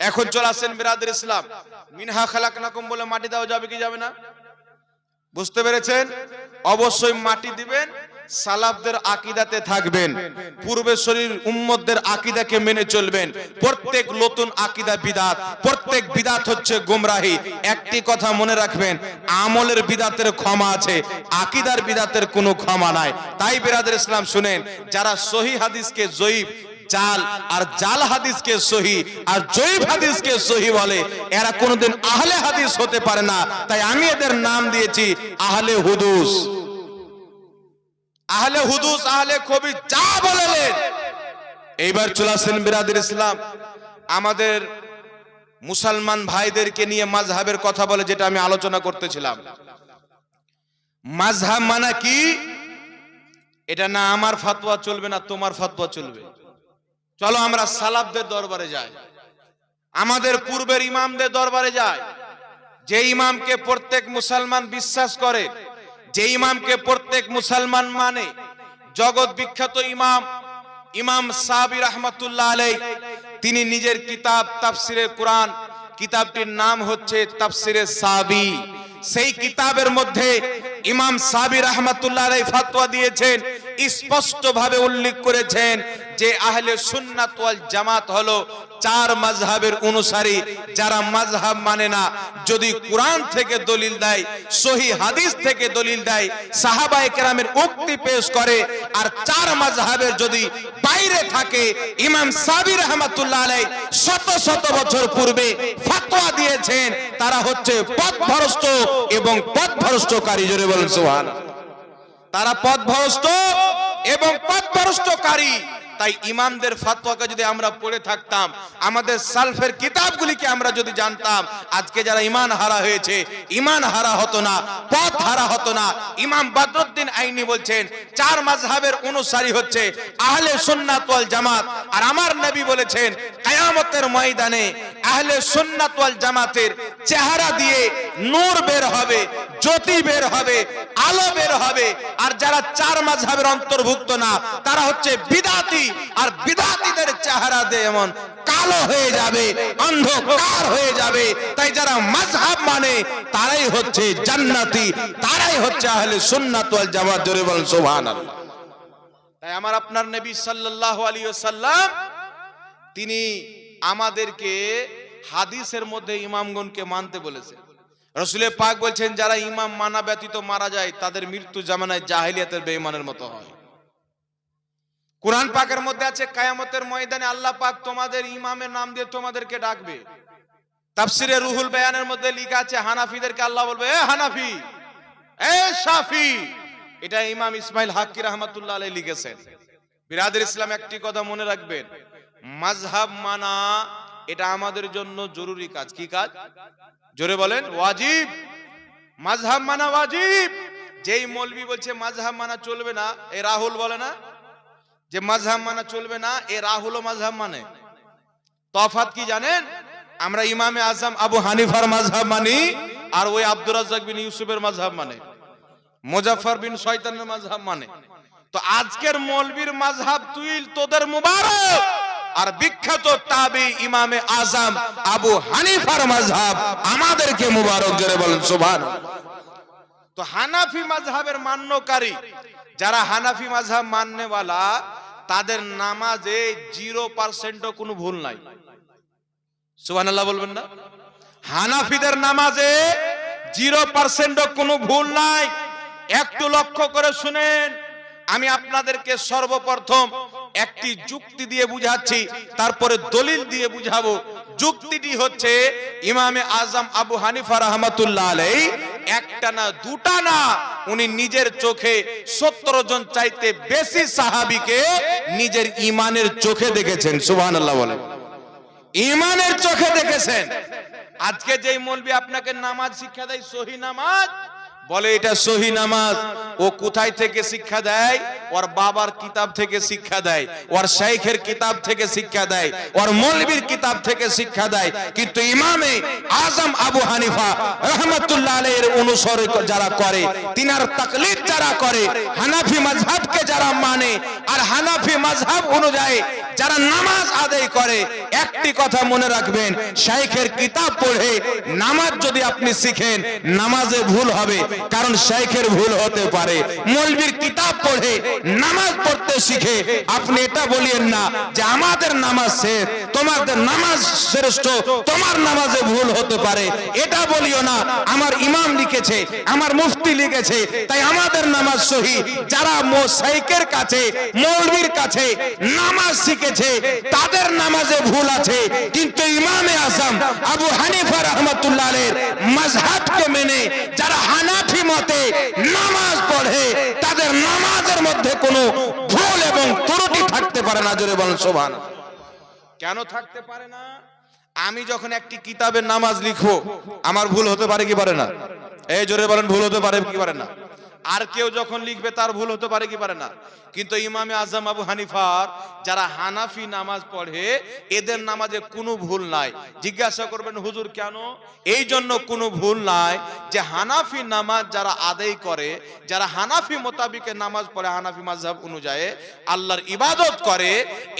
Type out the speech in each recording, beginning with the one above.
এখন চলে আসেন বিরাদের ইসলাম। মিনহা খালাকনাকুম বলে মাটি দেওয়া যাবে কি যাবে না? বুঝতে পেরেছেন? অবশ্যই মাটি দিবেন সালাফদের আকিদাতে থাকবেন। পূর্বেশ্বরীর উম্মতদের আকিদাকে মেনে চলবেন। প্রত্যেক নতুন আকিদা বিদাত, প্রত্যেক বিদাত হচ্ছে গুমরাহি। একটি কথা মনে রাখবেন, আমলের বিদাতের ক্ষমা আছে, আকিদার বিদাতের কোনো ক্ষমা নাই। তাই বিরাদের ইসলাম শুনেন, যারা সহি হাদিসকে জয়ীব জাল আর জাল হাদিসকে সহি আর জয়ীব হাদিসকে সহি বলে। এরা কোনোদিন আহলে হাদিস হতে পারে না। তাই আমি এদের নাম দিয়েছি আহলে হুদুস। আহলে হুদুস, আহলে কবি যা বলেলেন। এইবার চলে আসেন বিরাদের ইসলাম। আমাদের মুসলমান ভাইদেরকে নিয়ে মাযহাবের কথা বলে যেটা আমি আলোচনা করতেছিলাম। মাযহাব মানে কি? এটা না আমার ফতোয়া চলবে না তোমার ফতোয়া চলবে। চলো আমরা সালাফদের দরবারে যাই। আমাদের পূর্বের ইমামদের দরবারে যাই। যে ইমামকে প্রত্যেক মুসলমান বিশ্বাস করে, যে ইমামকে প্রত্যেক মুসলমান মানে জগৎ বিখ্যাত ইমাম ইমাম সাহাবি রহমতুল্লাহ আলাই তিনি নিজের কিতাব তাফসিরে কোরআন, কিতাবটির নাম হচ্ছে তাফসিরে সাবি সেই কিতাবের মধ্যে ইমাম সাবি রহমতুল্লাহ ফতোয়া দিয়েছেন স্পষ্ট ভাবে উল্লেখ করেছেন যে আহলে সুন্নাত ওয়াল জামাত হলো চার মাযহাবের অনুসারী। যারা মাযহাব মানে না, যদি কোরআন থেকে দলিল দেয় সহি হাদিস থেকে দলিল দেয় সাহাবায়ে কেরামের উক্তি পেশ করে, আর চার মাযহাবের যদি বাইরে থাকে, ইমাম সাবি রহমাতুল্লাহ আলাই শত শত বছর পূর্বে ফতোয়া দিয়েছেন, তারা হচ্ছে পথভ্রষ্ট এবং পথভ্রষ্টকারী। জোরে বলেন সোহান তারা পথভ্রষ্ট এবং পথভ্রষ্টকারী। তাই ইমামদের ফাতোয়াকে যদি আমরা পড়ে থাকতাম, আমাদের সালফের কিতাবগুলিকে আমরা যদি জানতাম, আজকে যারা ইমান হারা হয়েছে, ইমান হারা হতো না, পথ হারা হতো না, ইমাম বদরুদ্দিন আইনি বলছেন, চার মাযহাবের অনুসারী হচ্ছে আহলে সুন্নাত ওয়াল জামাত। আর আমার নবী বলেছেন, কিয়ামতের ময়দানে আহলে সুন্নাত ওয়াল জামাতের চেহারা দিয়ে নূর বের হবে, জ্যোতি বের হবে, আলো বের হবে। আর যারা চার মাযহাবের অন্তর্ভুক্ত না, তারা হচ্ছে বিদাতি। আর বিদাতিদের চেহারা দিয়ে এমন কালো হয়ে যাবে, অন্ধকার হয়ে যাবে। তাই যারা মাযহাব মানে তারাই হচ্ছে জান্নাতি, তারাই হচ্ছে আহলে সুন্নাত ওয়াল জামাত। জোরে বলেন, সুবহানাল্লাহ। তাই আমার আপনার নবী সাল্লাল্লাহু আলাইহি ওয়াসাল্লাম, তিনি আমাদেরকে হাদিসের মধ্যে ইমামগণকে মানতে বলেছেন। রসুলের পাক বলছেন, যারা ইমাম মানা ব্যতীত মারা যায়, তাদের মৃত্যু জামানায় জাহেলিয়াতের বেঈমানের মতো হয়। কোরআন পাকের মধ্যে আছে, কায়ামতের ময়দানে আল্লাহ পাক তোমাদের ইমামের নাম দিয়ে তোমাদেরকে ডাকবে। তাফসিরে রুহুল বয়ানের মধ্যে লেখা আছে, হানাফিদেরকে আল্লাহ বলবে, এ হানাফি, এ শাফি। এটা ইমাম ইসমাইল হাক্কি রহমাতুল্লাহ আলাই লিখেছেন। বিরাদের ইসলাম একটি কথা মনে রাখবেন, মাযহাব মানা, এটা আমাদের জন্য জরুরি কাজ। কি কাজ? জোরে বলেন, ওয়াজিব। মাযহাব মানা ওয়াজিব। যেই মৌলবি বলছে, মাযহাব মানা চলবে না, এ রাহুল বলে না? যে মাযহাব মানা চলবে না, এ রাহুলও মাযহাব মানে। তফাত কি জানেন? আমরা ইমামে আজম আবু হানিফার মাযহাব মানি, আর ওই আব্দুর রাজ্জাক বিন ইউসুফের মাযহাব মানে। মুজাফফর বিন শয়তানের মাযহাব মানে। তো আজকের মৌলবীর মাযহাব তুই তোদের মুবারক। আর বিখ্যাত তাবি ইমামে আজম আবু হানিফার মাযহাব আমাদেরকে মুবারক জোরে বলেন, সুবহানাল্লাহ। তো হানাফি মাযহাবের মান্যকারী যারা হানাফি মাযহাব মাননেওয়ালা, তাদের নামাজে জিরো পার্সেন্টও কোনো ভুল নাই। সুবহানাল্লাহ বলবেন না? হানাফিদের নামাজে জিরো পার্সেন্টও কোনো ভুল নাই। একটু লক্ষ্য করে শুনেন আমি আপনাদেরকে সর্বপ্রথম একটি যুক্তি দিয়ে বুঝাচ্ছি, তারপরে দলিল দিয়ে বুঝাবো। যুক্তিটি হচ্ছে, ইমামে আজম আবু হানিফা রহমাতুল্লাহ আলাই একটা না দুটা না উনি নিজের চোখে সত্তর জন চাইতে বেশি সাহাবিকে নিজের ইমানের চোখে দেখেছেন, সুবহানাল্লাহ বলেন ইমানের চোখে দেখেছেন। আজকে যেই মলবি আপনাকে নামাজ শিক্ষা দেয়, সহি নামাজ বলে, এটা সহি নামাজ। ও কোথায় থেকে শিক্ষা দেয়? ওর বাবার কিতাব থেকে শিক্ষা দেয়, ওর শাইখের কিতাব থেকে শিক্ষা দেয়, ওর মৌলবীর কিতাব থেকে শিক্ষা দেয়। কিন্তু ইমামে আজম আবু হানিফা রহমতুল্লাহ আলাইহির অনুসরণ যারা করে, তিনার তাকলিদ যারা করে, হানাফি মাযহাবকে যারা মানে আর হানাফি মাযহাব অনুযায়ী যারা নামাজ আদায় করে একটি কথা মনে রাখবেন, শাইখের কিতাব পড়ে নামাজ যদি আপনি শিখেন, নামাজে ভুল হবে, কারণ শাইখের ভুল হতে পারে। মৌলবীর কিতাব পড়ে নামাজ পড়তে শিখে, আপনি এটা বলিয়েন না যে আমাদের নামাজ শেষ, তোমাদের নামাজ শ্রেষ্ঠ, তোমার নামাজে ভুল হতে পারে। এটা বলিও না, আমার ইমাম লিখেছে, আমার মুফতি লিখেছে, তাই আমাদের নামাজ সহি। যারা মো মোসাইকের কাছে, মৌলবীর কাছে নামাজ শিখেছে, তাদের নামাজে ভুল আছে। কিন্তু ইমামে আজম আবু হানিফা রহমতুল্লাহ মজহাবকে মেনে যারা হানাফি মতে নামাজ পড়ে, তাদের নামাজের মধ্যে কোনো ভুল এবং ত্রুটি থাকতে পারে না। জোরে বলেন সোভান কেন থাকতে পারে না? আমি যখন একটি কিতাবের নামাজ লিখব, আমার ভুল হতে পারে কি পারে না? এই জোরে বলেন, ভুল হতে পারে কি পারে না? আর কেউ যখন লিখবে তার ভুল হতে পারে কি পারে না। কিন্তু ইমামে আজম আবু হানিফার যারা হানাফি নামাজ পড়ে, এদের নামাজে কোনো ভুল নাই। জিজ্ঞাসা করবেন, হুজুর, কেন? এই জন্য কোনো ভুল নাই যে হানাফি নামাজ যারা আদায় করে, যারা হানাফি মোতাবিকে নামাজ পড়ে, হানাফি মাযহাব অনুযায়ী আল্লাহর ইবাদত করে,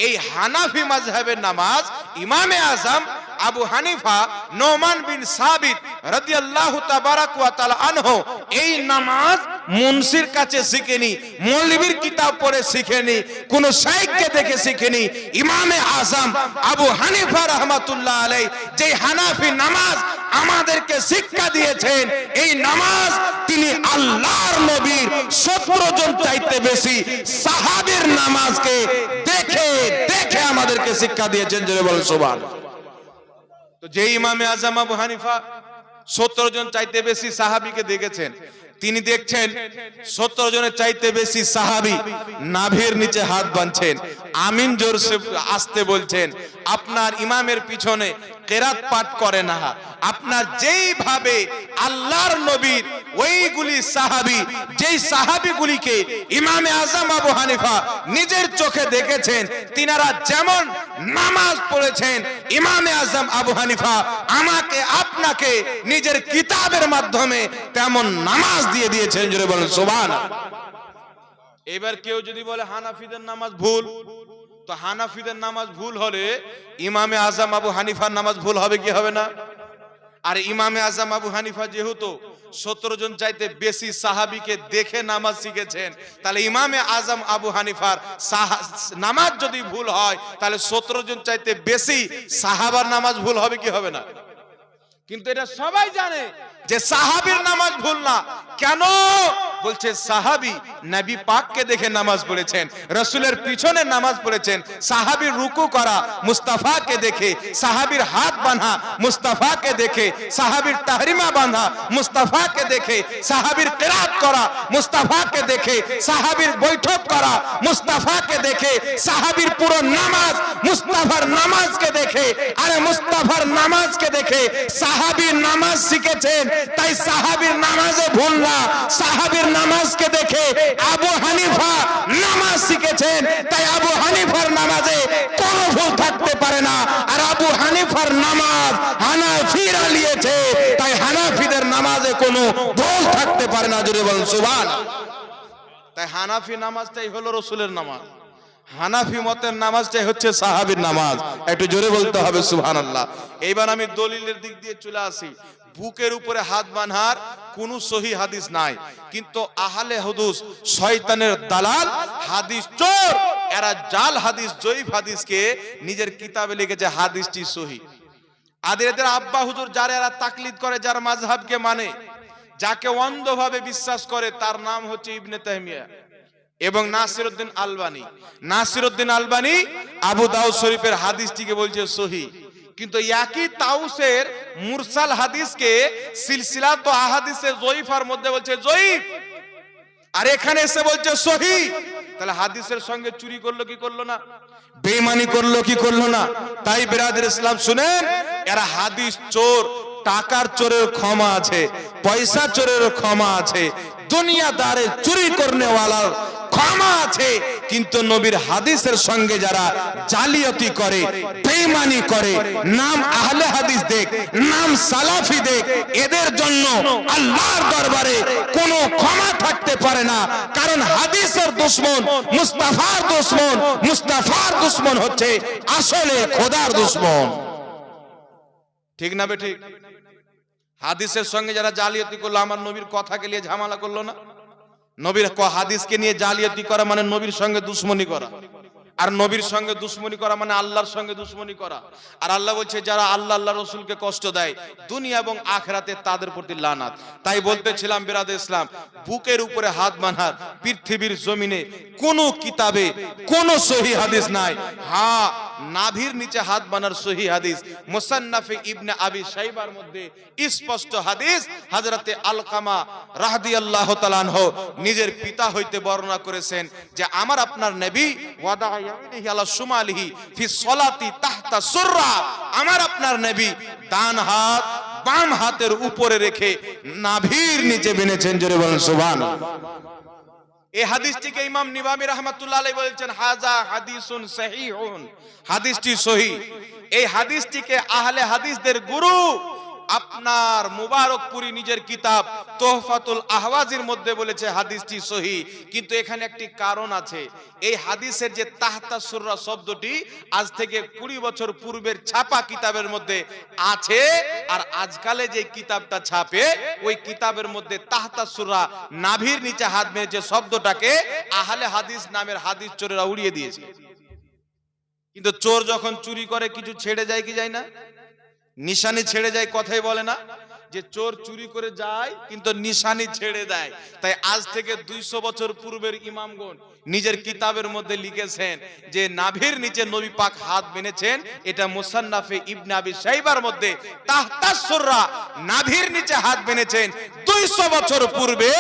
এই হানাফি মাযহাবের নামাজ ইমামে আজম আবু হানিফা, নোমান বিন সাবিত রাদিয়াল্লাহু তাবারাক ওয়া এই নামাজ মুনসির কাছে শিখেনি, মৌলবীর কিতাব পড়ে শিখেনি, কোন শাইখকে দেখে শিখেনি। ইমামে আজম আবু হানিফা রাহমাতুল্লাহ আলাই যে হানাফি নামাজ আমাদেরকে শিক্ষা দিয়েছেন, এই নামাজ তিনি আল্লাহর নবীর সতেরো জন চাইতে বেশি সাহাবের নামাজকে দেখে দেখে আমাদেরকে শিক্ষা দিয়েছেন, জোরে বলেন সুবহানাল্লাহ। তো যে ইমামে আজম আবু হানিফা সত্তর জন চাইতে বেশি সাহাবিকে দেখেছেন তিনি দেখছেন সত্তর জনের চাইতে বেশি সাহাবি নাভির নিচে হাত বাঁধছেন। আমিন জোর আসতে বলছেন, আপনার ইমামের পিছনে কেরাত পাঠ করে না। আপনার যেইভাবে আল্লাহর নবীর ওইগুলি সাহাবি, যেই সাহাবিগুলিকে ইমামে আজম আবু হানিফা নিজের চোখে দেখেছেন, তিনারা যেমন নামাজ পড়েছেন, ইমামে আজম আবু হানিফা আমাকে, আপনাকে নিজের কিতাবের মাধ্যমে তেমন নামাজ দিয়ে দিয়েছেন, জোরে বলেন সোবান এবার কেউ যদি বলে হানাফিদের নামাজ ভুল তো হানাফিদের নামাজ ভুল হলে ইমামে আজম আবু হানিফার নামাজ ভুল হবে কি হবে না? আর ইমামে আজম আবু হানিফা যেহেতু সতেরো জন চাইতে বেশি সাহাবিকে দেখে নামাজ শিখেছেন, তাহলে ইমামে আজম আবু হানিফার নামাজ যদি ভুল হয়, তাহলে সতেরো জন চাইতে বেশি সাহাবার নামাজ ভুল হবে কি হবে না? কিন্তু এটা সবাই জানে যে সাহাবীর নামাজ ভুল না। কেন? বলছে, সাহাবি, নবী পাককে দেখে নামাজ পড়েছেন, রসুলের পিছনে নামাজ পড়েছেন, সাহাবীর রুকু করা, মুস্তাফাকে দেখে, সাহাবীর হাত বাঁধা, মুস্তাফাকে দেখে, সাহাবীর তাহরিমা বাঁধা, মুস্তাফাকে দেখে, সাহাবীর কেরাত করা, মুস্তাফাকে দেখে, সাহাবীর বৈঠক করা, মুস্তাফাকে দেখে, সাহাবীর পুরো নামাজ, মুস্তাফার নামাজকে দেখে, আরে মুস্তাফার নামাজকে দেখে, সাহাবীর নামাজ শিখেছেন, তাই সাহাবীর নামাজে ভুল না, সাহাবীর নামাজকে দেখে আবু হানিফা নামাজ শিখেছেন। তাই আবু হানিফার নামাজে কোনো ভুল থাকতে পারে না। আর আবু হানিফার নামাজ হানাফিরা নিয়েছে। তাই হানাফিদের নামাজে কোনো ভুল থাকতে পারে না। জোরে বলেন সুবহান তাই হানাফি নামাজটাই হলো রসুলের নামাজ। হানাফি মতের নামাজটাই হচ্ছে সাহাবীর নামাজ। একটু জোরে বলতে হবে, সুবহানাল্লাহ। এইবার আমি দলিলের দিক দিয়ে চলে আসি। বুকের উপরে হাত বানহার কোন সহি হাদিস নাই। কিন্তু আহলে হুদুস শয়তানের দালাল, হাদিস চোর, এরা জাল হাদিস, জয়ীফ হাদিসকে নিজের কিতাবে লিখেছে হাদিসটি সহি। আদের এদের আব্বা হুজুর যারা এরা তাকলিদ করে, যার মাযহাবকে মানে যাকে অন্ধভাবে বিশ্বাস করে, তার নাম হচ্ছে ইবনে তাহমিয়া এবং নাসিরউদ্দিন আলবানি। নাসিরউদ্দিন আলবানি আবু দাউদ শরীফের হাদিসটিকে বলছে সহি। কিন্তু একই তাউসের মুরসাল হাদিসকে সিলসিলা তো আহাদিসের জয়ীফার মধ্যে বলছে, জয়ীফ। আর এখানে এসে বলছে, সহি। তাহলে হাদিসের সঙ্গে চুরি করল কি করল না? বেমানি করল কি করল না? তাই বিরাদের ইসলাম শুনেন, এরা হাদিস চোর, টাকার চোরের ক্ষমা আছে, পয়সা চোরের ক্ষমা আছে দুনিয়াদারে চুরি করনে ওয়ালার ক্ষমা আছে। কিন্তু নবীর হাদিসের সঙ্গে যারা জালিয়াতি করে বেঈমানি করে, নাম আহলে হাদিস দেখ, নাম সালাফি দেখ, এদের জন্য আল্লাহর দরবারে কোনো ক্ষমা থাকতে পারে না। কারণ হাদিসের দুশ্মন মুস্তাফার দুশ্মন মুস্তাফার দুশ্মন হচ্ছে আসলে খোদার দুশ্মন। ঠিক না বে ঠিক? হাদিসের সঙ্গে যারা জালিয়াতি করল, আমার নবীর কথাকে নিয়ে ঝামেলা করল না? নবীর হাদিসকে নিয়ে জালিয়াতি করা মানে নবীর সঙ্গে দুশ্মনী করা। আর নবীর সঙ্গে দুশ্মনী করা মানে আল্লাহর সঙ্গে দুশ্মনী করা। আর আল্লাহ বলছে, যারা আল্লাহ আল্লাহ রসুলকে কষ্ট দেয়, দুনিয়া এবং আখরাতে তাদের প্রতি লানাত। তাই বলতেছিলাম, বিরাদ ইসলাম, বুকের উপরে হাত বাঁধার পৃথিবীর জমিনে কোন কিতাবে কোন সহি হাদিস নাই। হ্যাঁ নাভির নিচে হাত বানার সহি হাদিস। মুসান্নাফে ইবনে আবি সাইবার মধ্যে স্পষ্ট হাদিস, হাজরাতে আলকামা রাহদি আল্লাহ নিজের পিতা হইতে বর্ণনা করেছেন যে, আমার আপনার নবী ওয়াদা আমার আপনার হাত বাম হাতের উপরে রেখে নাভির নিচে বেনেছেন জোরে বলেন এই হাদিসটিকে ইমাম নিবামি রহমাতুল্লাহ আলাইহি বলেছেন, হাজা হাদিসুন হাদিসটি সহি। এই হাদিসটিকে আহলে হাদিসদের গুরু আপনার মুবারকপুরি নিজের কিতাব তোহফাতুল আহওয়াজির মধ্যে বলেছে হাদিসটি সহি, কিন্তু এখানে একটি কারণ আছে। এই হাদিসের যে তাহতা সুররা শব্দটি আজ থেকে কুড়ি বছর পূর্বের ছাপা কিতাবের মধ্যে আছে, আর আজকালে যে কিতাবটা ছাপে, ওই কিতাবের মধ্যে তাহতা সুররা নাভির নিচে হাত মেরেছে শব্দটাকে আহলে হাদিস নামের হাদিস চোরেরা উড়িয়ে দিয়েছে। কিন্তু চোর যখন চুরি করে, কিছু ছেড়ে যায় কি যায় না? নিশানি ছেড়ে যায় কথাই বলে না যে চোর চুরি করে যায়, কিন্তু নিশানি ছেড়ে দেয়। তাই আজ থেকে দুইশো বছর পূর্বের ইমামগণ নিজের কিতাবের মধ্যে লিখেছেন যে নাভির নিচে নবী পাক হাত বেনেছেন এটা মুসান্নাফে ইবনে আবি সাইবার মধ্যে তাহতাসুররা নাভির নিচে হাত বেনেছেন দুইশো বছর পূর্বে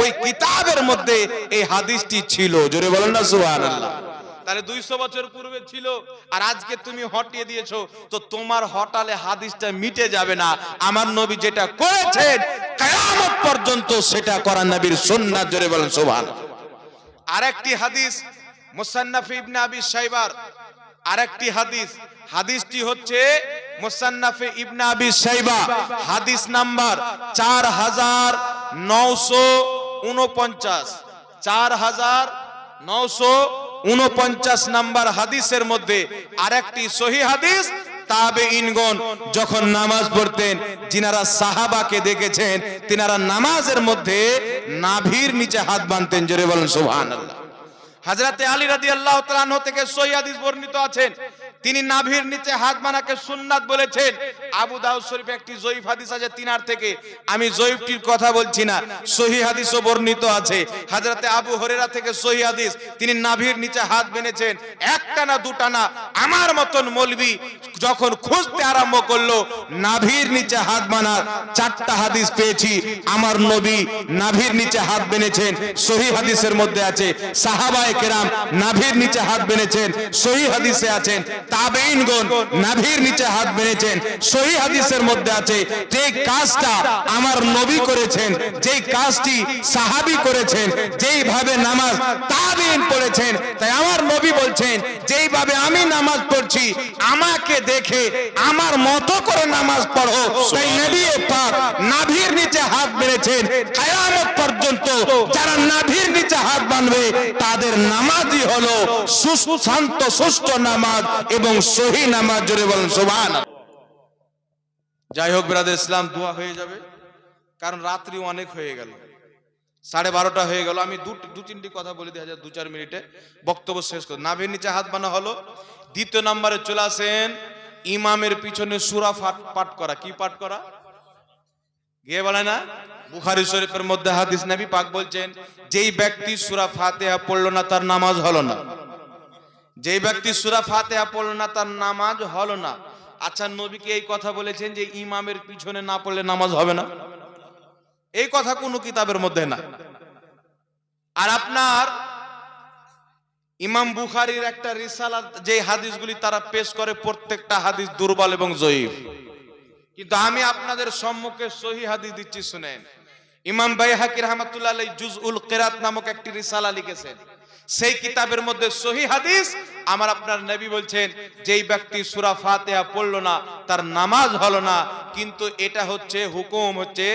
ওই কিতাবের মধ্যে এই হাদিসটি ছিল। জোরে বলেন না সুবহানাল্লাহ। তাহলে দুইশো বছর পূর্বে ছিল, আর আজকে তুমি হটিয়ে দিয়েছ। তো তোমার হটালে হাদিসটা মিটে যাবে না। আমার নবী যেটা করেছেন, কিয়ামত পর্যন্ত সেটা করার নবীর সুন্নাত, জোরে বলেন সুবহান আরেকটি হাদিস, মুসান্নাফ ইবনে আবি শাইবার। আরেকটি হাদিস, হাদিসটি হচ্ছে মুসান্নাফে ইবনে আবি শাইবা। হাদিস নাম্বার চার হাজার নশো উনপঞ্চাশ নাম্বার হাদিসের মধ্যে আরেকটি সহি হাদিস তাবে ইনগন যখন নামাজ পড়তেন, যিনারা সাহাবাকে দেখেছেন, তিনারা নামাজের মধ্যে নাভির নিচে হাত বাঁধতেন। জোরে বলেন সুবহানাল্লাহ। হাজরাতে আলী রাদি আল্লাহ থেকে সহি হাদিস বর্ণিত আছেন। তিনি নাভির নিচে হাত মানাকে সুন্নাত বলেছেন। আবু দাউদ শরীফে একটি জয়ীফ হাদিস আছে তিনার থেকে। আমি জয়ীফটির কথা বলছি না, সহি হাদিসও বর্ণিত আছে। হাজরাতে আবু হরেরা থেকে সহি হাদিস, তিনি নাভির নিচে হাত বেনেছেন একটা না দুটা না, আমার মতন মলবি যখন খুঁজতে আরম্ভ করল, নাভির নিচে হাত বানার চারটা হাদিস পেয়েছি। আমার নবী নাভির নিচে হাত বেনেছেন সহি হাদিসের মধ্যে আছে। সাহাবায়ে কেরাম নাভির নিচে হাত বেনেছেন সহি হাদিসে আছেন। তাবেইনগণ নাভির নিচে হাত বেনেছেন সহি হাদিসের মধ্যে আছে যে কাজটা আমার নবী করেছেন যেই কাজটি সাহাবী করেছেন যেইভাবে নামাজ তাবেইন পড়েছেন তাই আমার নবী বলছেন যেইভাবে আমি নামাজ পড়ছি আমাকে দেখে আমার মতো করে নামাজ পড়ো। তাই নবী পাক নাভির নিচে হাত বেড়েছেন কিয়ামত পর্যন্ত যারা নাভির নিচে হাত বাঁধবে তাদের নামাজই হলো সুশান্ত সুষ্ঠ নামাজ। এবং সহি নামাজ জোরে বলেন সুবহান যাই হোক ব্রাদার ইসলাম, দোয়া হয়ে যাবে। কারণ রাত্রি অনেক হয়ে গেল। সাড়ে বারোটা হয়ে গেল। আমি দু তিনটি কথা বলে দেওয়া যায় দু চার মিনিটে। বক্তব্য শেষ করে। নাভের নিচে হাত বানা হলো। দ্বিতীয় নম্বরে চলে আসেন ইমামের পিছনে সুরা পাঠ করা। কি পাঠ করা? গিয়ে বলে না? বুখারি শরীফের মধ্যে হাদিস নবী পাক বলছেন, যেই ব্যক্তি সুরা ফাতিহা পড়ল না, তার নামাজ হলো না। যেই ব্যক্তি সুরা ফাতিহা পড়ল না, তার নামাজ হলো না। আচ্ছা নবীকে এই কথা বলেছেন যে ইমামের পিছনে না পড়লে নামাজ হবে না? এই কথা কোনো কিতাবের মধ্যে না। আর আপনার ইমাম বুখারীর একটা রিসালা যে হাদিসগুলি তারা পেশ করে প্রত্যেকটা হাদিস দুর্বল এবং জয়ীফ। কিন্তু আমি আপনাদের সম্মুখে সহি হাদিস দিচ্ছি, শুনেন। ইমাম বাইহাকি রহমাতুল্লাহ জুজ উল কেরাত নামক একটি রিসালা লিখেছেন। সেই কিতাবের মধ্যে সহি হাদিস। আমার আপনার নবী বলছেন, যেই ব্যক্তি সূরা ফাতিহা পড়ল না, তার নামাজ হলো না, কিন্তু এটা হচ্ছে হুকুম হচ্ছে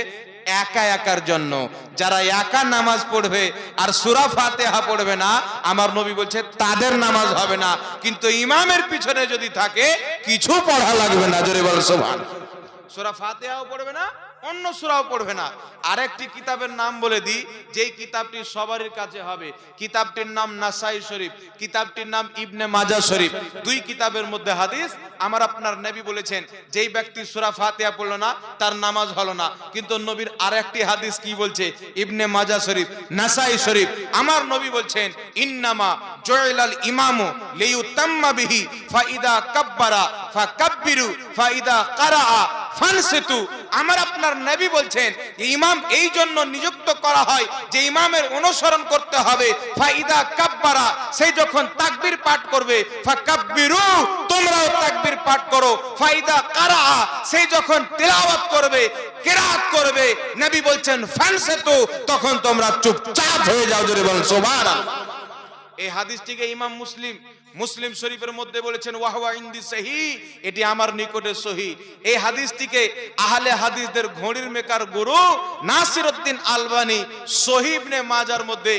একা একার জন্য। যারা একা নামাজ পড়বে আর সূরা ফাতিহা পড়বে না, আমার নবী বলছে, তাদের নামাজ হবে না। কিন্তু ইমামের পিছনে যদি থাকে, কিছু পড়া লাগবে না। জোরে বল সুবহান। সূরা ফাতিহাও পড়বে না অন্য সূরাও পড়বে না। আরেকটি কিতাবের নাম বলে দিই, যেই কিতাবটি সবারই কাছে হবে। কিতাবটির নাম নাসাই শরীফ, কিতাবটির নাম ইবনে মাজা শরীফ। দুই কিতাবের মধ্যে হাদিস, আমার আপনার নবী বলেছেন, যেই ব্যক্তি সূরা ফাতিহা পড়ল না, তার নামাজ হলো না। কিন্তু নবীর আরেকটি হাদিস কি বলছে? ইবনে মাজা শরীফ, নাসাই শরীফ। আমার নবী বলছেন, ইন্নামা জয়লাল ইমামু লিয়ুতাম্মা বিহি, ফাইদা কাব্বারা, ফাকাব্বিরু, ফাইদা কারাআ, ফানসিতু। আমার আপনার নবী বলছেন যে ইমাম এই জন্য নিযুক্ত করা হয় যে ইমামের অনুসরণ করতে হবে। ফাইদা কাব্বারা সেই যখন তাকবীর পাঠ করবে, ফাকাব্বিরু, তোমরাও তাকবীর পাঠ করো। ফাইদা কারা সেই যখন তেলাওয়াত করবে, কেরাত করবে, নবী বলছেন, ফানসিতু, তখন তোমরা চুপচাপ হয়ে যাও, জোরে বলেন, সুবহানাল্লাহ। এই হাদিসটিকে ইমাম মুসলিম মুসলিম শরীফের মধ্যে বলেছেন, ওয়াহওয়া ইন্দি সহি এটি আমার নিকটে সহি। এই হাদিসটিকে আহলে হাদিসদের ঘড়ির মেকার গুরু নাসিরউদ্দিন আলবানি সহিবনে মাজার মধ্যে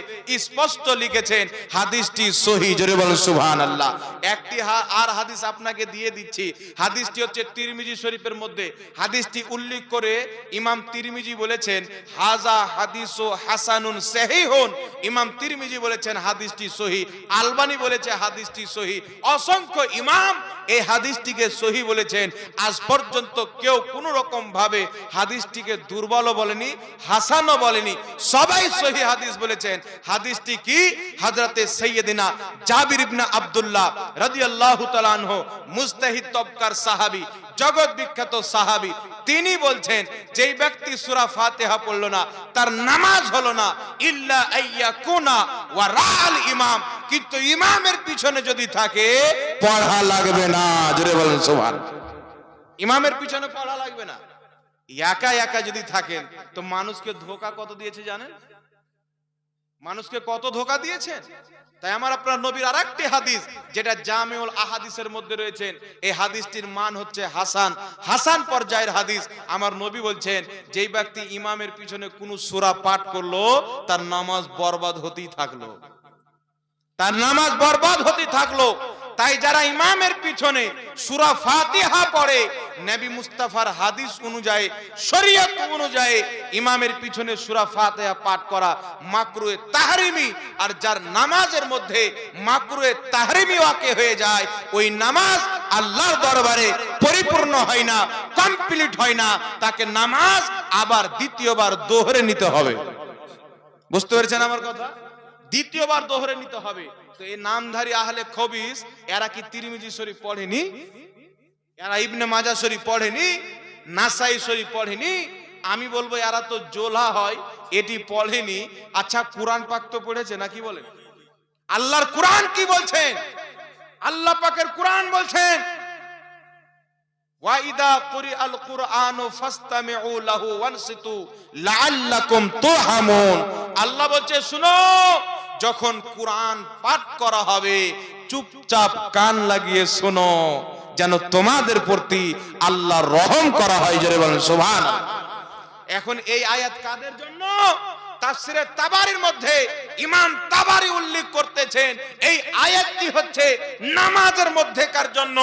স্পষ্ট লিখেছেন, হাদিসটি সহি জোরে বলেন, সুবহানাল্লাহ। একটি আর হাদিস আপনাকে দিয়ে দিচ্ছি। হাদিসটি হচ্ছে তিরমিজি শরীফের মধ্যে। হাদিসটি উল্লেখ করে ইমাম তিরমিজি বলেছেন, হাজা হাদিস হাসানুন সেহিহুন ইমাম তিরমিজি বলেছেন, হাদিসটি সহি আলবানি বলেছে হাদিসটি সহি। অসংখ্য ইমাম এই হাদিসটিকে সহি বলেছেন। আজ পর্যন্ত কেউ কোনো রকম ভাবে হাদিসটিকে দুর্বল বলেনি, হাসানও বলেনি, সবাই সহি হাদিস বলেছেন। হাদিসটি কি? হযরতে সৈয়দিনা জাবির ইবনে আব্দুল্লাহ রাদিয়াল্লাহু তাআলা আনহু মুস্তাহিদ তবকার সাহাবী। জগৎ বিখ্যাত সাহাবী, তিনি বলছেন, যেই ব্যক্তি সূরা ফাতিহা পড়ল না, তার নামাজ হলো না, ইল্লা আইয়াকুনা ওয়া রাল ইমাম। কিন্তু ইমামের পিছনে যদি থাকে, পড়া লাগবে না। জোরে বলেন সুবহান ইমামের পিছনে পড়া লাগবে না। একা একা যদি থাকেন, তো মানুষকে ধোকা কত দিয়েছে জানেন? মানুষকে কত ধোকা দিয়েছেন? তাই আমার আপনার নবীর আর একটি হাদিস, যেটা জামিউল আহাদিসের মধ্যে রয়েছেন এই হাদিসটির মান হচ্ছে হাসান। হাসান পর্যায়ের হাদিস। আমার নবী বলছেন, যেই ব্যক্তি ইমামের পিছনে কোনো সূরা পাঠ করল, তার নামাজ বরবাদ হতেই থাকল। তার নামাজ বরবাদ হতেই থাকল। তাই যারা ইমামের পিছনে সুরা ফাতিহা পড়ে, নবী মুস্তাফার হাদিস অনুযায়ী, শরীয়ত অনুযায়ী ইমামের পিছনে সুরা ফাতিহা পাঠ করা মাকরুয়ে তাহরিমি, আর যার নামাজের মধ্যে মাকরুয়ে তাহরিমি ওয়াকে হয়ে যায়, ওই নামাজ আল্লাহর দরবারে পরিপূর্ণ হয় না কমপ্লিট হয় না, তাকে নামাজ আবার দ্বিতীয়বার দোহরে নিতে হবে। বুঝতে পেরেছেন আমার কথা? দ্বিতীয়বার দোহরে নিতে হবে। তো এই নামধারী আহলে খবিস, এরা কি তিরমিজি শরীফ পড়েনি? এরা ইবনে মাজা শরীফ পড়েনি? নাসাই শরীফ পড়েনি? আমি বলব এরা তো জোলা হয়, এটি পড়েনি। আচ্ছা কোরআন পাক তো পড়েছে নাকি বলেন? আল্লাহর কোরআন কি বলছেন? আল্লাহ পাকের কোরআন বলছেন, ওয়াইদা কুরিআল কুরআনু ফাসতামিউ লাহু ওয়ানসিতু লাআল্লাকুম তুরহামুন। আল্লাহ বলছে, শুনো যখন কোরআন পাঠ করা হবে, চুপচাপ কান লাগিয়ে শোনো, যেন তোমাদের প্রতি আল্লাহ রহম করা হয়, জোরে বলেন সুবহান এখন এই আয়াত কাদের জন্য? তাফসিরে তাবারির মধ্যে ইমাম তাবারি উল্লেখ করতেছেন, এই আয়াতটি হচ্ছে নামাজের মধ্যেকার জন্য।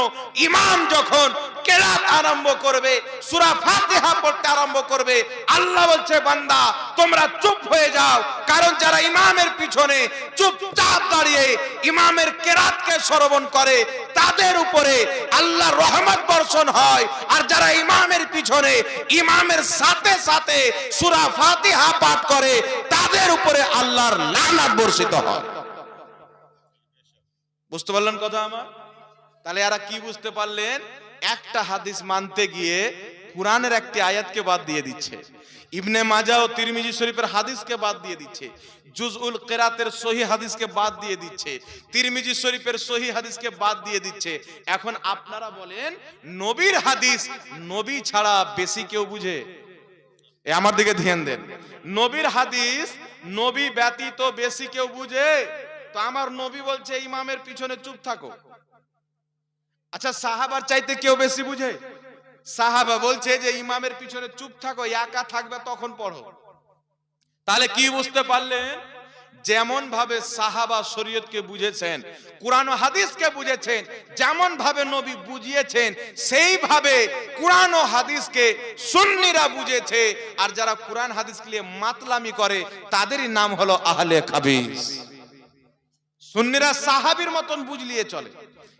ইমাম যখন কেরাত আরম্ভ করবে, সূরা ফাতিহা পড়তে আরম্ভ করবে। আল্লাহ বলছে, বান্দা, তোমরা চুপ হয়ে যাও। কারণ যারা ইমামের পিছনে চুপচাপ দাঁড়িয়ে ইমামের কেরাতকে শ্রবণ করে, তাদের উপরে আল্লাহ রহমত বর্ষণ হয়। আর যারা ইমামের পিছনে ইমামের সাথে সাথে সূরা ফাতিহা পাঠ করে, তাদের উপরে আল্লাহর লানত বর্ষিত হয়। বুঝতে পারলেন কথা আমার? তাহলে এরা কি বুঝতে পারলেন? একটা হাদিস মানতে গিয়ে কোরআনের একটি আয়াতকে বাদ দিয়ে দিচ্ছে। ইবনে মাজা ও তিরমিজি শরীফের হাদিসকে বাদ দিয়ে দিচ্ছে। জুজউল কেরাতের সহি হাদিসকে বাদ দিয়ে দিচ্ছে। তিরমিজি শরীফের সহি হাদিসকে বাদ দিয়ে দিচ্ছে। এখন আপনারা বলেন, নবীর হাদিস নবী ছাড়া বেশি কেউ বুঝে? এ আমার দিকে ধ্যান দেন। নবীর হাদিস নবী ব্যতীত বেশি কেউ বুঝে? তো আমার নবী বলছে, ইমামের পিছনে চুপ থাকো। আচ্ছা সাহাবার চাইতে কেউ বেশি বুঝে? সাহাবা বলছে যে, ইমামের পিছনে চুপ থাকো, একা থাকবে, তখন পড়ো। তাহলে কি বুঝতে পারলেন? যেমন ভাবে সাহাবা শরীয়তকে বুঝেছেন, কোরআন ও হাদিসকে বুঝেছেন যেমন ভাবে নবী বুঝিয়েছেন, সেইভাবে কোরআন ও হাদিসকে সুন্নিরা বুঝেছে। আর যারা কোরআন হাদিসকে নিয়ে মাতলামি করে, তাদেরই নাম হলো আহলে খাবিস সুন্নিরা সাহাবীর মতন বুঝলিয়ে চলে।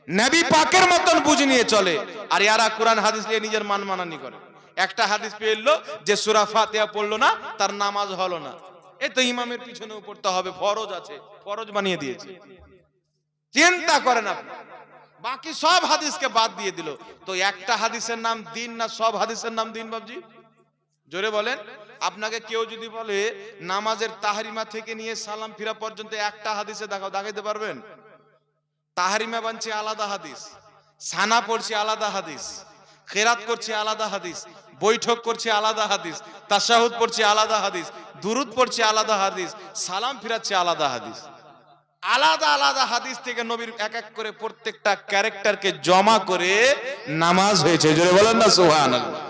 নবী পাকের মতন বুঝ নিয়ে চলে। আর ইয়ারা কোরআন হাদিস নিয়ে নিজের মান মানানি করে। একটা হাদিস পেয়ে এলো যে সুরা ফাতিহা পড়ল না, তার নামাজ হলো না। এই তো ইমামের পিছনেও পড়তে হবে, ফরজ আছে, ফরজ বানিয়ে দিয়েছে। চিন্তা করেন আপনি। বাকি সব হাদিসকে বাদ দিয়ে দিল। তো একটা হাদিসের নাম দিন না সব হাদিসের নাম দিন বাবজি জোরে বলেন। আপনাকে কেউ যদি বলে, নামাজের তাহারিমা থেকে নিয়ে সালাম ফিরা পর্যন্ত একটা হাদিসে দেখাও, দেখাইতে পারবেন? তাহারিমা বানছে আলাদা হাদিস, সানা পড়ছে আলাদা হাদিস, খেরাত করছে আলাদা হাদিস, বৈঠক করছে আলাদা হাদিস, তাশাহুদ পড়ছে আলাদা হাদিস, দুরুদ পড়ছে আলাদা হাদিস, সালাম ফিরাচ্ছে আলাদা হাদিস। আলাদা আলাদা হাদিস থেকে নবীর এক এক করে প্রত্যেকটা ক্যারেক্টারকে জমা করে নামাজ হয়েছে। জোরে বলেন না, সুবহানাল্লাহ।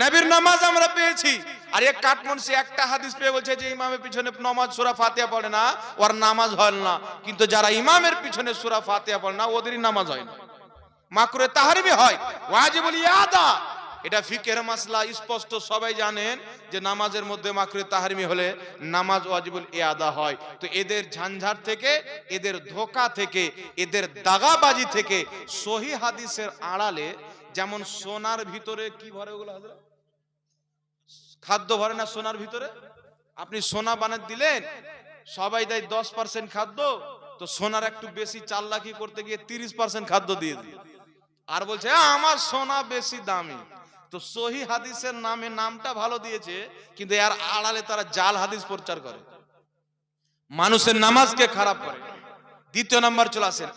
নবীর নামাজ আমরা পেয়েছি। আর এক কাঠমনসি একটা হাদিস পেয়ে বলছে যে ইমামের পিছনে নামাজ সূরা ফাতিহা পড়ে না, ওর নামাজ হয় না। কিন্তু যারা ইমামের পিছনে সূরা ফাতিহা পড়ে না, ওদেরই নামাজ হয় না। মাকরে তাহারিমি হয়, ওয়াজিবুল ইয়াদা। এটা ফিকের মাসলা, স্পষ্ট সবাই জানেন যে নামাজের মধ্যে মাকরে তাহারিমি হলে নামাজ ওয়াজিবুল ইয়াদা হয়। তো এদের ঝঞ্ঝাট থেকে, এদের ধোকা থেকে, এদের দাগাবাজি থেকে সহি হাদিসের আড়ালে যেমন সোনার ভিতরে কি ভরে ওগুলো, হাজরা? খাদ্য ভরে না সোনার ভিতরে? আপনি সোনা বানাত দিলেন, সবাই দেয় দশ পার্সেন্ট খাদ্য, তো সোনার একটু বেশি চাল লাখি করতে গিয়ে তিরিশ পার্সেন্ট খাদ্য দিয়ে দিয়ে আর বলছে আমার সোনা বেশি দামি। তো সহি হাদিসের নামে নামটা ভালো দিয়েছে, কিন্তু এর আড়ালে তারা জাল হাদিস প্রচার করে। মানুষের নামাজকে খারাপ করে। দ্বিতীয় নাম্বার চলে আসেন।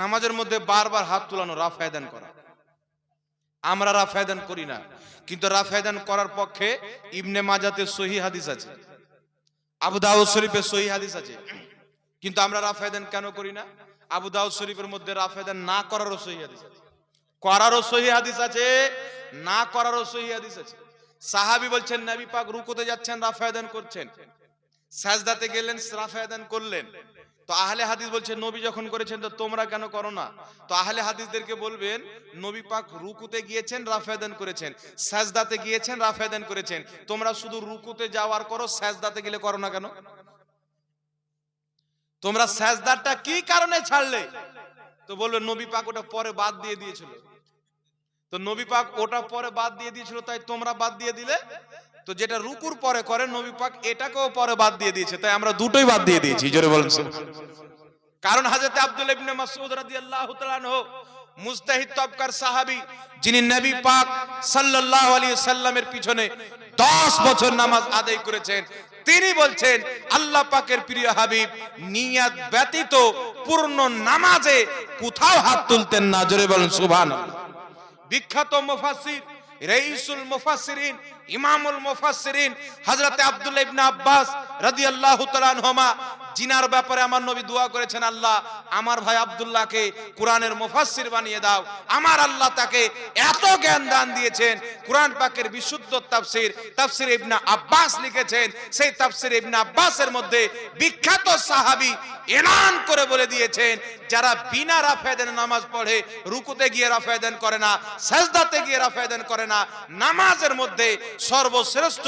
নামাজের মধ্যে বারবার হাত তুলানো রাফায়দান করা। আমরা রাফায়দান করি না। কিন্তু রাফায়দান করার পক্ষে ইবনে মাজাতে সহি হাদিস আছে। আবু দাউদ শরীফে সহি হাদিস আছে। কিন্তু আমরা রাফায়দান কেন করি না? আবু দাউদ শরীফের মধ্যে রাফায়দান না করারও সহি হাদিস আছে। করারও সহি হাদিস আছে, না করারও সহি হাদিস আছে। সাহাবী বলছেন, নবী পাক রুকুতে যাচ্ছেন, রাফায়দান করছেন। সাজদাতে গেলেন, রাফায়দান করলেন। তো আহলে হাদিস বলছে, নবী যখন করেছেন, তো তোমরা কেন করো না? তো আহলে হাদিসদেরকে বলবেন, নবী পাক রুকুতে গিয়েছেন রাফায়দান করেছেন। সাজদাতে গিয়েছেন রাফায়দান করেছেন। তোমরা শুধু রুকুতে যাওয়ার করো, সাজদাতে গেলে করো না কেন? তোমরা সাজদাটা কি কারণে ছাড়লে? তো বলবে, নবী পাক ওটা পরে বাদ দিয়ে দিয়েছিল। তো নবী পাক ওটা পরে বাদ দিয়ে দিয়েছিল, তাই তোমরা বাদ দিয়ে দিলে? তো যেটা রুকুর পরে করে নবী পাক, এটাকেও পরে বাদ দিয়ে দিয়েছে। তাই আমরা দুটোই বাদ দিয়ে দিয়েছি, জোরে বলেন কারণ হাজরতে আব্দুল ইবনে মাসউদ রাদিয়াল্লাহু তাআলা আনহু মুজতাহিদ তবকার সাহাবী, যিনি নবী পাক সাল্লাল্লাহু আলাইহি সাল্লামের পিছনে 10 বছর নামাজ আদায় করেছেন, তিনি বলছেন, আল্লাহ পাকের প্রিয় হাবিব, নিয়াত ব্যতীত পূর্ণ নামাজে কোথাও হাত তুলতেন না, জোরে বলেন সুবহানাল্লাহ। বিখ্যাত মুফাসসির রাইসুল মুফাসসিরিন ইমামুল মুফাসসিরিন হযরত আব্দুল্লাহ ইবনে আব্বাস রাদিয়াল্লাহু তাআলা আনহুমা জিনার ব্যাপারে আমার নবী দোয়া করেছেন, আল্লাহ, আমার ভাই আব্দুল্লাহকে কোরআনের মুফাসসির বানিয়ে দাও। আমার আল্লাহ তাকে এত জ্ঞান দান দিয়েছেন। কোরআন পাকের বিশুদ্ধ তাফসীর তাফসীর ইবনে আব্বাস লিখেছেন। সেই তাফসীর ইবনে আব্বাসের মধ্যে বিখ্যাত সাহাবী এলান করে বলে দিয়েছেন, যারা বিনা রাফায়দান নামাজ পড়ে, রুকুতে গিয়ে রাফায়দান করে না, সাজদাতে গিয়ে রাফায়দান করে না, নামাজের মধ্যে সর্বশ্রেষ্ঠ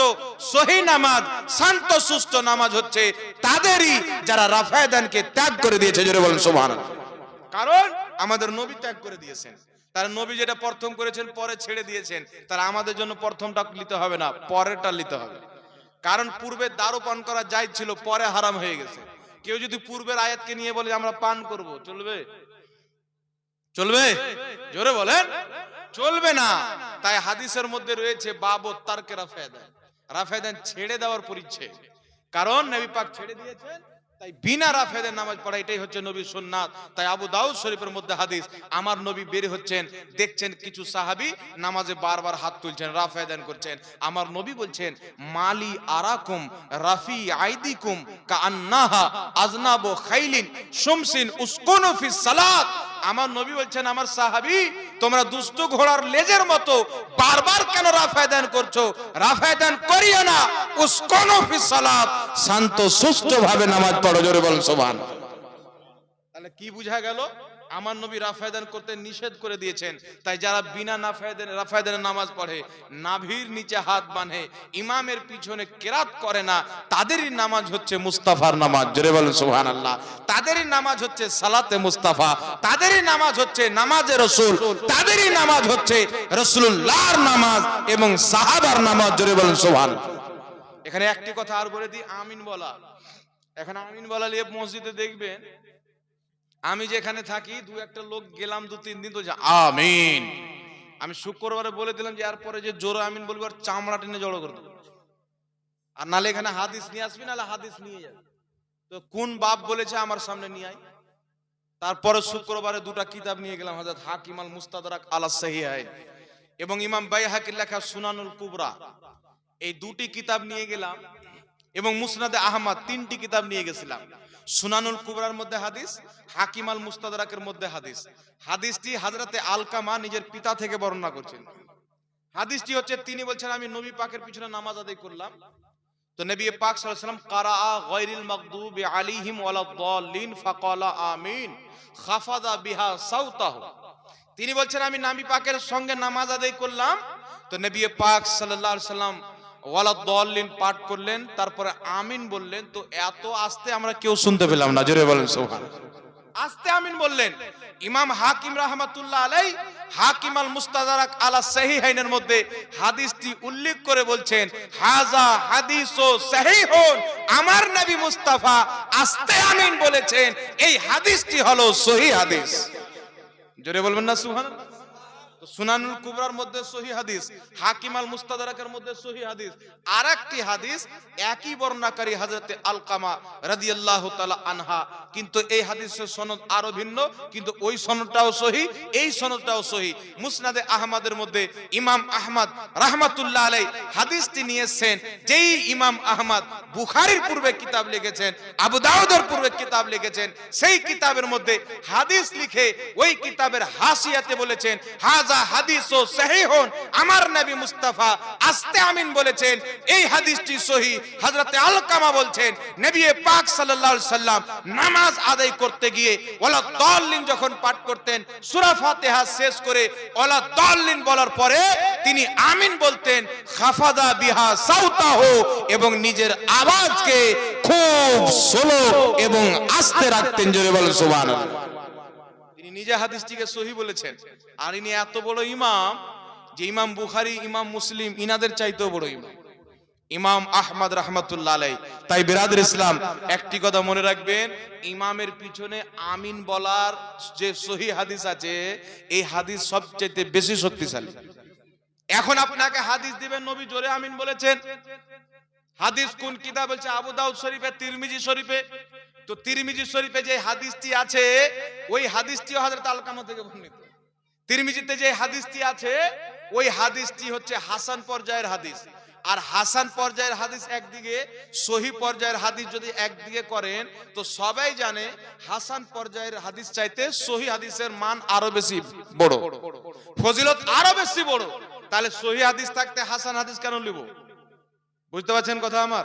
সহি নামাজ, শান্ত সুস্থ নামাজ হচ্ছে তাদেরই যারা রাফায়দানকে ত্যাগ করে দিয়েছে, জোরে বলেন, সুবহানাল্লাহ। কারণ আমাদের নবী ত্যাগ করে দিয়েছেন। তার নবী যেটা প্রথম করেছেন, পরে ছেড়ে দিয়েছেন। তার আমাদের জন্য প্রথমটা নিতে হবে না, পরেরটা নিতে হবে। কারণ পূর্বে দারু পান করা যাই ছিল, পরে হারাম হয়ে গেছে। কেউ যদি পূর্বের আয়াতকে নিয়ে বলে আমরা পান করব চলবে? চলবে? জোরে বলেন। চলবে না। তাই হাদিসের মধ্যে রয়েছে বাবত তারকে রাফায়দান। রাফায়দান ছেড়ে দেওয়ার পরিচ্ছেদ। কারণ নবী পাক ছেড়ে দিয়েছেন তাই বিনা রাফেদের নামাজ পড়া, এটাই হচ্ছে নবীর সুন্নাত। তাই আবু দাউদ শরীফের মধ্যে হাদিস, আমার নবী বের হচ্ছেন, দেখছেন কিছু সাহাবি নামাজে বারবার হাত তুলছেন, রাফেদান করছেন। আমার নবী বলছেন, মালি আরাকুম রাফি আইদিকুম কান্নাহা আজনাবো খাইলিন শুমসিন উসকুনু ফিস সালাত। আমার নবী বলছেন, আমার সাহাবি, তোমরা দুষ্ট ঘোড়ার লেজের মতো বারবার কেন রাফায়দান করছ? রাফায়দান করিও না। উসকুনু ফিস সালাত। শান্ত সুস্থ ভাবে নামাজ পড়ো, জোরে বল সুবহান তাহলে কি বুঝা গেল? আমার নবী রাফায়দান করতে নিষেধ করে দিয়েছেন। তাই যারা বিনা নাফায়দান রাফায়দানের নামাজ পড়ে, নাভির নিচে হাত বাঁধে, ইমামের পিছনে কেরাত করে না, তাদেরই নামাজ হচ্ছে মুস্তাফার নামাজ। জোরে বলেন, সুবহানাল্লাহ। তাদেরই নামাজ হচ্ছে সালাতে মুস্তাফা, তাদেরই নামাজ হচ্ছে নামাজে রসুল, তাদেরই নামাজ হচ্ছে রসুল্লাহর নামাজ এবং সাহাবার নামাজ। জোরে বলেন সুবহান এখানে একটি কথা আর বলে দিই, আমিন বলা। এখন আমিন বলা নিয়ে মসজিদে দেখবেন আমি যেখানে থাকি, দু একটা লোক গেলাম, দু, তিন দিন তো আমিন। আমি শুক্রবারে বলে দিলাম যে, এরপরে যে জোরে আমিন বলব, আর চামড়া টেনে জড়ো করে দেবো। আর নালে এখানে হাদিস নিয়ে আসবি নাহলে হাদিস নিয়ে যাবে। তো কোন বাপ বলেছে, আমার সামনে নিয়ে আয়। তারপরে শুক্রবারে দুটা কিতাব নিয়ে গেলাম হাজার হাকিম আল মুস্তাদরাক আলা সাহিহাইন এবং ইমাম বাইহাকির লেখা সুনানুল কুবরা। এই দুটি কিতাব নিয়ে গেলাম এবং মুসনাদে আহমদ তিনটি কিতাব নিয়ে গেছিলাম। সুনানুল কুবরার মধ্যে হাদিস, হাকিম আল মুস্তাদরাকের মধ্যে হাদিস। হাদিসটি হাজরাতে আলকামা নিজের পিতা থেকে বর্ণনা করছেন। হাদিসটি হচ্ছে, তিনি বলছেন, আমি নবী পাকের পিছনে নামাজ আদায় করলাম। তো নবী পাক সাল্লাল্লাহু কারাআ গায়রিল মাগদুবি আলাইহিম ওয়ালাদ-দাল্লিন ফাকালা, আমিন। খাফাদা বিহা তিনি বলছেন, আমি নবী পাকের সঙ্গে নামাজ আদায় করলাম। তো নবী পাক সাল্লাল্লাহু আলাইহি সাল্লাম ওয়ালাদ-দাল্লিন পাঠ করলেন, তারপরে আমিন বললেন, তো এত আস্তে আমরা কেউ শুনতে পেলাম না, জোরে বলেন সুবহান। আস্তে আমিন বললেন। ইমাম হাকিম রাহমাতুল্লাহ আলাই, হাকিম আল মুস্তাদারাক আলা সাহিহাইনের মধ্যে হাদিসটি উল্লেখ করে বলছেন, হাজা হাদিস ও সাহিহুন, আমার নবী মুস্তাফা আস্তে আমিন বলেছেন, এই হাদিসটি হলো সহি হাদিস। জোরে বলবেন না, সুবহানাল্লাহ? সুনানুল কুবরার মধ্যে সহি হাদিস, হাকিম আল মুস্তাদরাকের মধ্যে সহি হাদিস আর একটি হাদিস একই বর্ণাকারী হযরতে আলকামা রাদিয়াল্লাহু তাআলা আনহা। কিন্তু এই হাদিসের সনদ আরও ভিন্ন, কিন্তু ওই সনদটাও সহি, এই সনদটাও সহি। মুসনাদে আহমদের মধ্যে ইমাম আহমদ রাহমাতুল্লাহ আলাই হাদিসটি নিয়েছেন, যেই ইমাম আহমদ বুখারীর পূর্বে কিতাব লিখেছেন, আবু দাউদের পূর্বে কিতাব লিখেছেন, সেই কিতাবের মধ্যে হাদিস লিখে ওই কিতাবের হাসিয়াতে বলেছেন হাজা হাদিস ও সাহিহুন আমার নবী মুস্তাফা আস্তে আমিন বলেছেন, এই হাদিসটি সহি হযরতে আলকামা বলছেন, নবী পাক সাল্লাল্লাহু আলাইহি সাল্লাম নামাজ আদায় করতে গিয়ে ওয়ালা দাল্লিন যখন পাঠ করতেন, সূরা ফাতিহা শেষ করে ওয়ালা দাল্লিন বলার পরে তিনি আমিন বলতেন, খাফাদা বিহা সাউতাহু এবং নিজের আওয়াজকে খুব স্লো এবং আস্তে রাখতেন, জোরে বলেন সুবহানাল্লাহ। তিনি নিজে হাদিসটিকে সহি বলেছেন। আর ইনি এত বড় ইমাম যে ইমাম বুখারি, ইমাম মুসলিম ইনাদের চাইতেও বড় ইমাম। ইমাম আহমদ রহমতুল্লাহ আলাই তাই বিরাদের ইসলাম, একটি কথা মনে রাখবেন, ইমামের পিছনে আমিন বলার যে সহি হাদিস আছে, এই হাদিস সবচেয়ে বেশি শক্তিশালী। এখন আপনাকে হাদিস দিবেন, নবী জোরে আমিন বলেছেন। হাদিস কোন কিতাব বলছে? আবু দাউদ শরীফে, তিরমিজি শরীফে। তো তিরমিজি শরীফে যে হাদিসটি আছে, ওই হাদিসটিও হযরত আলকামা থেকে বর্ণিত। তিরমিজিতে যে হাদিসটি আছে, ওই হাদিসটি হচ্ছে হাসান পর্যায়ের হাদিস। আর হাসান পর্যায়ের হাদিস একদিকে, সহি পর্যায়ের হাদিস যদি একদিকে করেন, তো সবাই জানে হাসান পর্যায়ের হাদিস চাইতে সহি হাদিসের মান আরও বেশি বড়। ফজিলত আরও বেশি বড়। তাহলে সহি হাদিস থাকতে হাসান হাদিস কেন লিব? বুঝতে পারছেন কথা আমার?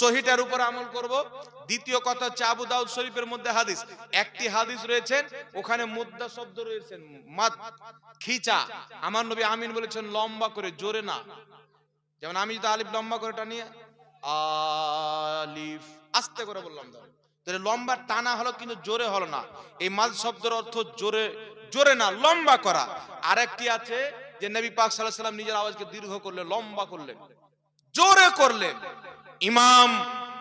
সহিটার উপর আমল করব। দ্বিতীয় কথা হচ্ছে আবু দাউদ শরীফের মধ্যে হাদিস। একটি হাদিস রয়েছেন ওখানে মুদ্দা শব্দ রয়েছেন মাদ খিচা। আমার নবী আমিন বলেছেন, লম্বা করে, জোরে না। যেমন আমি যদি আলিফ লম্বা করে টানিয়ে, আলিফ, আস্তে করে বললাম তাহলে লম্বা টানা হলো, কিন্তু জোরে হলো না। এই মাদ শব্দের অর্থ জোরে জোরে না, লম্বা করা। আরেকটি আছে যে নবী পাক আলাইহি সাল্লাম নিজের আওয়াজকে দীর্ঘ করলেন, লম্বা করলেন। জোরে করলেন। ইমাম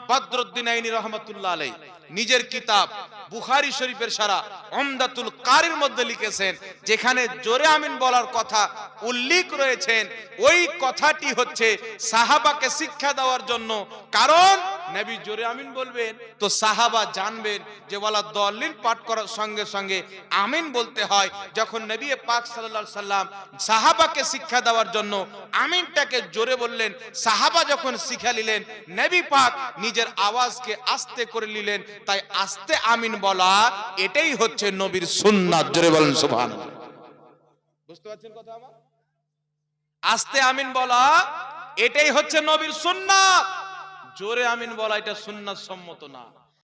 বদরুদ্দিন আইনি রহমতুল্লাহ আলাই নিজের কিতাব বুখারি শরীফের সারা অমদাতুল কারির মধ্যে লিখেছেন, যেখানে জোরে আমিন বলার কথা উল্লেখ রয়েছেন, ওই কথাটি হচ্ছে সাহাবাকে শিক্ষা দেওয়ার জন্য। কারণ নবী জোরে আমিন বলবেন, তো সাহাবা জানবেন যে বলা দলিল পাঠ করার সঙ্গে সঙ্গে আমিন বলতে হয়। যখন নবী পাক সাল্লাল্লাহু সাল্লাম সাহাবাকে শিক্ষা দেওয়ার জন্য আমিনটাকে জোরে বললেন, সাহাবা যখন শিখা নিলেন, নবী পাক নিজের আওয়াজকে আস্তে করে নিলেন তাই আস্তে আমিন বলা এটাই হচ্ছে নবীর সুন্নাত। জোরে বলেন, সুবহানাল্লাহ। বুঝতে পারছেন কথা আমার? আস্তে আমিন বলা এটাই হচ্ছে নবীর সুন্নাত। জোরে আমিন বলা এটা সুন্নাত সম্মত না।